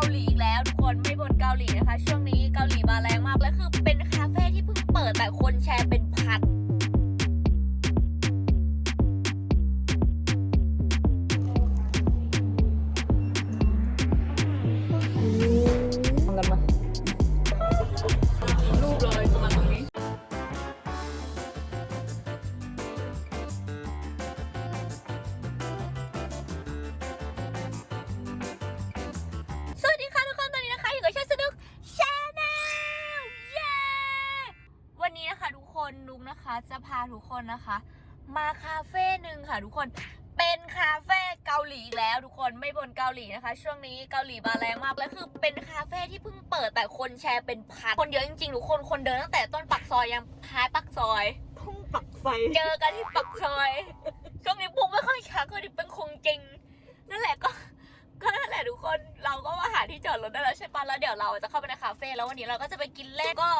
เกาหลีอีกแล้วทุกคนไม่บนเกาหลีนะคะช่วง จะพาทุกคนนะคะ มาคาเฟ่หนึ่งค่ะทุกคนเป็นคาเฟ่เกาหลีอีกแล้วทุกคนไม่บนเกาหลีนะคะ ช่วงนี้เกาหลีมาแรงมากและคือเป็นคาเฟ่ที่เพิ่งเปิดแต่คนแชร์เป็นพันคนเยอะจริงๆทุกคนคนเดินตั้งแต่ต้นปักซอยยังท้ายปักซอยพุ่งปักไฟเจอกันที่ปักซอยช่วงนี้ปุ๊กไม่ค่อยชักเลยดิเป็นคงจริงนั่นแหละก็ก็นั่นแหละทุกคนเราก็มาหาที่จอดรถได้แล้วใช่ปะแล้วเดี๋ยวเราจะเข้าไปในคาเฟ่แล้ววันนี้เราก็จะไปกินเล่นก็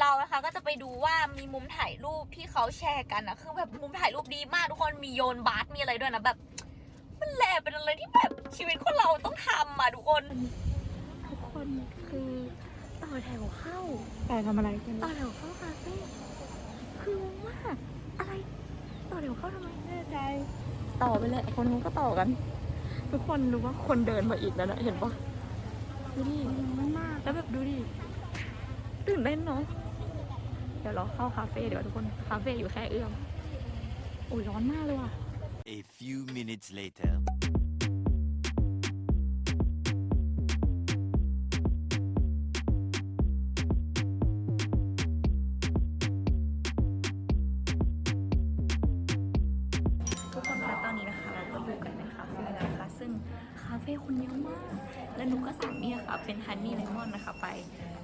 เรานะคะก็จะไปดูว่ามีมุมถ่ายรูปที่เขาแชร์กันนะคือแบบมุมถ่ายรูปดีมากทุกคนมีโยนบาสมีอะไรด้วยนะแบบ มันแหละเป็นอะไรที่แบบชีวิตคนเราต้องทำอะทุกคน ทุกคนคือต่อแถวเข้า แต่ทำอะไรกันต่อแถวเข้าคาเฟ่คืองงมากอะไร ต่อแถวเข้าทำไมแน่ใจ ต่อไปเลยคนนู้นก็ต่อกัน ทุกคนรู้ว่าคนเดินมาอีกแล้วนะเห็นปะดูดิมันมากแล้วแบบดูดิตื่นเต้นเนาะเดี๋ยวเราเข้าคาเฟ่เดี๋ยวทุกคนคาเฟ่อยู่แค่เอื้อมโอ้ยร้อนมากเลยว่ะ A few minutes later. ทุกคนคะตอนนี้นะคะเราก็อยู่กันในคาเฟ่แล้วนะคะ ซึ่งคาเฟ่คนเยอะมาก และหนูก็สั่งนี่ค่ะ เป็นฮันนี่เลมอนนะคะไป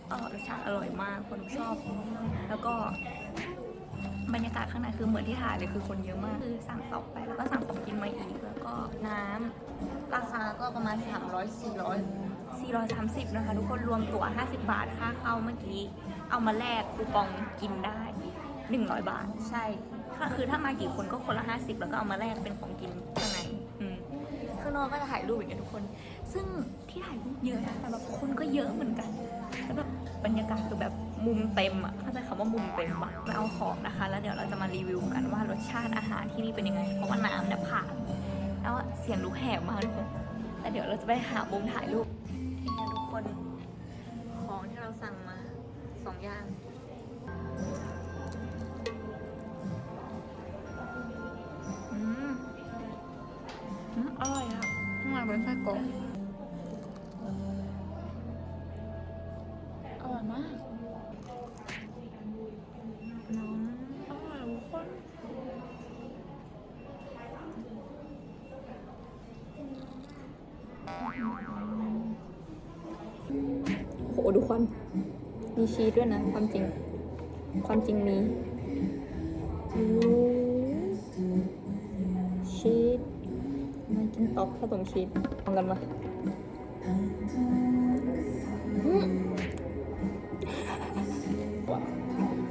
เออรสชาติอร่อยมากคนหนูชอบ แล้วก็บรรยากาศข้างในคือเหมือนที่ถ่ายเลยคือคนเยอะมาก คือสั่งต่อไปแล้วก็สั่งของกินมาอีก แล้วก็น้ำราคาก็ประมาณ 300 400 430 นะคะ ทุกคนรวมตั๋ว 50 บาทค่าเข้าเมื่อกี้ เอามาแลกคูปองกินได้ 100 บาท ใช่ ค่ะ คือถ้ามากี่คนก็คนละ 50 แล้วก็เอามาแลกเป็นของกินข้างในอืม ข้างนอกก็จะถ่ายรูปอย่างเงี้ยทุกคน ซึ่งที่ถ่ายรูปเยอะนะแต่แบบคนก็เยอะเหมือนกัน แล้วแบบบรรยากาศคือแบบมุมเต็มอะเข้าใจคำว่ามุมเต็มปะมาเอาของนะคะ แล้วเดี๋ยวเราจะมารีวิวกันว่ารสชาติอาหารที่นี่เป็นยังไง เพราะว่าน้ำเนี่ยผ่าน แล้วเสียงลูกแหบมากทุกคนแต่เดี๋ยวเราจะไปหามุมถ่ายรูปทุกคน ของที่เราสั่งมาสองอย่าง อืมอร่อยอะข้างในเป็นไส้กรอกอร่อยมากน้ำอร่อยทุกคนโหทุกคนมีชีสด้วยนะ ความจริง ความจริงมี กินต๊อกผสมชีสลองกันมาอืม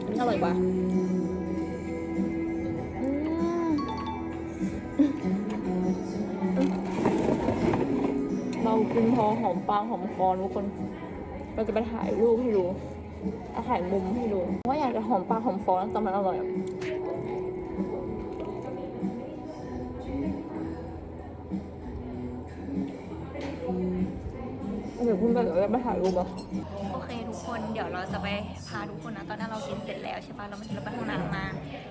อันนี้อร่อยกว่าเรากินพอหอมปากหอมคอทุกคน เราจะไปถ่ายรูปให้ดูถ่ายมุมให้ดูว่าอยากจะหอมปากหอมคอแล้วแต่มันอร่อย เดี๋ยวคุณไปเดี๋ยวเราไปถ่ายรูปอะโอเคทุกคนเดี๋ยวเราจะไปพาทุกคนนะตอนนั้นเรากินเสร็จแล้วใช่ปะเราไม่เราไปห้องน้ำมา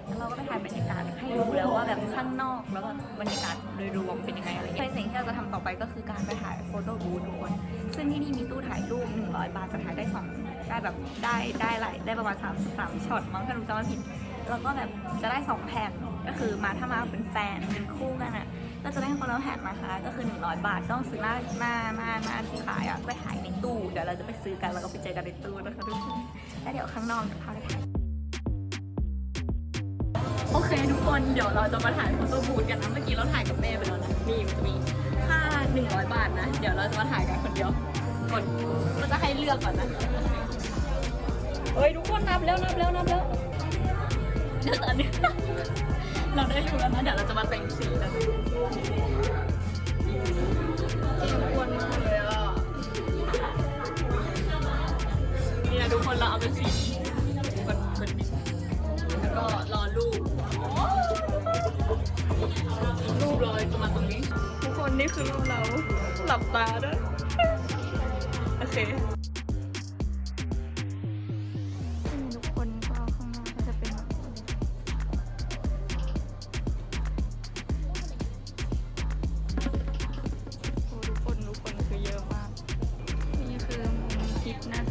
แล้วเราก็ไปถ่ายบรรยากาศให้ดูแล้วว่าแบบข้างนอกแล้วแบบบรรยากาศโดยรวมเป็นยังไงอะไรเงี้ยสิ่งที่เราจะทำต่อไปก็คือการไปถ่ายโฟโต้บูธทุกคนซึ่งที่นี่มีตู้ถ่ายรูป100 บาทจะถ่ายได้สองได้แบบได้ได้หลายได้ประมาณ3 3ช็อตมั้งถ้าหนูจำไม่ผิดแล้วก็แบบจะได้2แผ่นก็คือมาถ้ามาเป็นแฟนเป็นคู่กันอะ ก็จะได้คนละแผ่นนะคะ ก็คือ 100 บาทต้องซื้อหน้าหน้าหน้าหน้าที่ขายอะไปถ่ายในตู้ เดี๋ยวเราจะไปซื้อกันแล้วก็ไปเจอกันในตู้นะคะทุกคนแล้วเดี๋ยวข้างนอกเดี๋ยวพาไปถ่ายโอเคทุกคนเดี๋ยวเราจะมาถ่ายโฟโต้บูธกันนะเมื่อกี้เราถ่ายกับแม่ไปแล้วนะนี่มันจะมีค่า100 บาทนะ เดี๋ยวเราจะมาถ่ายกันคนเดียวกดก็จะให้เลือกก่อนนะเฮ้ยทุกคนนับแล้วนับแล้วนับแล้ว เราได้รู้แล้วนะ เดี๋ยวเราจะมาแต่งสีกันเกเลยอะนี่นะทุคนเราเอาเป็นสีคนคนดิแล้วก็รอรูปรูปเลยจะมาตรงนี้ ทุกคนนี่คือรูปเราหลับตาด้วยโอเค นะ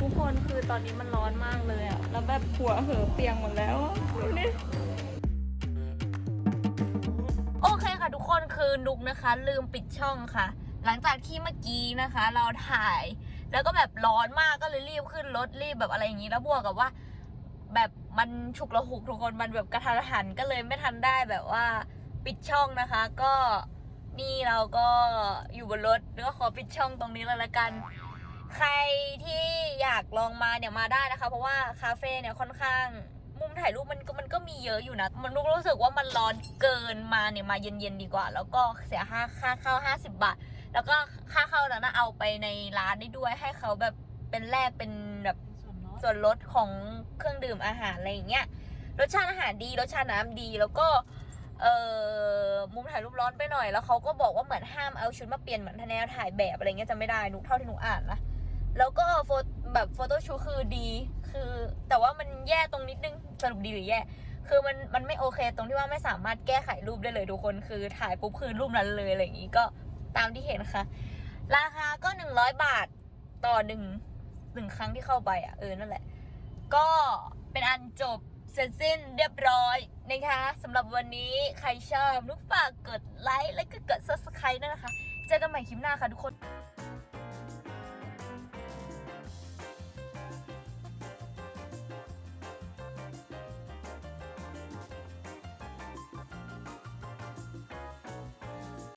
ทุกคนคือตอนนี้มันร้อนมากเลยอะแล้วแบบหัวเหอเปียกหมดแล้วดูดิโอเคค่ะทุกคนคือนุกนะคะ ลืมปิดช่องค่ะ หลังจากที่เมื่อกี้นะคะ เราถ่าย แล้วก็แบบร้อนมากก็เลยรีบขึ้นรถรีบแบบอะไรอย่างนี้แล้วบวกกับว่า แบบมันฉุกระหุกทุกคนมันแบบกระทันหันก็เลยไม่ทันได้แบบว่าปิดช่องนะคะ ก็ นี่เราก็อยู่บนรถแล้วก็ขอปิดช่องตรงนี้เลยละกัน ใครที่อยากลองมาเนี่ยมาได้นะคะ เพราะว่าคาเฟ่เนี่ยค่อนข้าง มุมถ่ายรูปมันก็มันก็มีเยอะอยู่นะ มันรู้สึกว่ามันร้อนเกินมาเนี่ยมาเย็นๆดีกว่า แล้วก็เสียค่าค่าเข้าห้าสิบบาท แล้วก็ค่าเข้านั้นนะเอาไปในร้านได้ด้วยให้เขาแบบเป็นแลกเป็นแบบส่วนลดของเครื่องดื่มอาหารอะไรอย่างเงี้ยรสชาติอาหารดีรสชาติน้ำดีแล้วก็ เออมุมถ่ายรูปร้อนไปหน่อย แล้วเขาก็บอกว่าเหมือนห้ามเอาชุดมาเปลี่ยนเหมือนแนวถ่ายแบบอะไรเงี้ยจะไม่ได้นุกเท่าที่นุกอ่านนะแล้วก็โฟแบบโฟโต้ชูคือดี คือแต่ว่ามันแย่ตรงนิดนึงสรุปดีหรือแย่ คือมันมันไม่โอเคตรงที่ว่าไม่สามารถแก้ไขรูปได้เลยทุกคนคือถ่ายปุ๊บคือรูปนั้นเลยอะไรอย่างงี้ก็ตามที่เห็นค่ะ ราคาก็หนึ่งร้อยบาทต่อหนึ่งหนึ่งครั้งที่เข้าไปอะเออนั่นแหละ ก็เป็นอันจบ เสร็จสิ้นเรียบร้อยนะคะสำหรับวันนี้ใครชอบลูกฝากกดไลค์และก็กด subscribe ด้วยนะคะ เจอกันใหม่คลิปหน้าค่ะทุกคน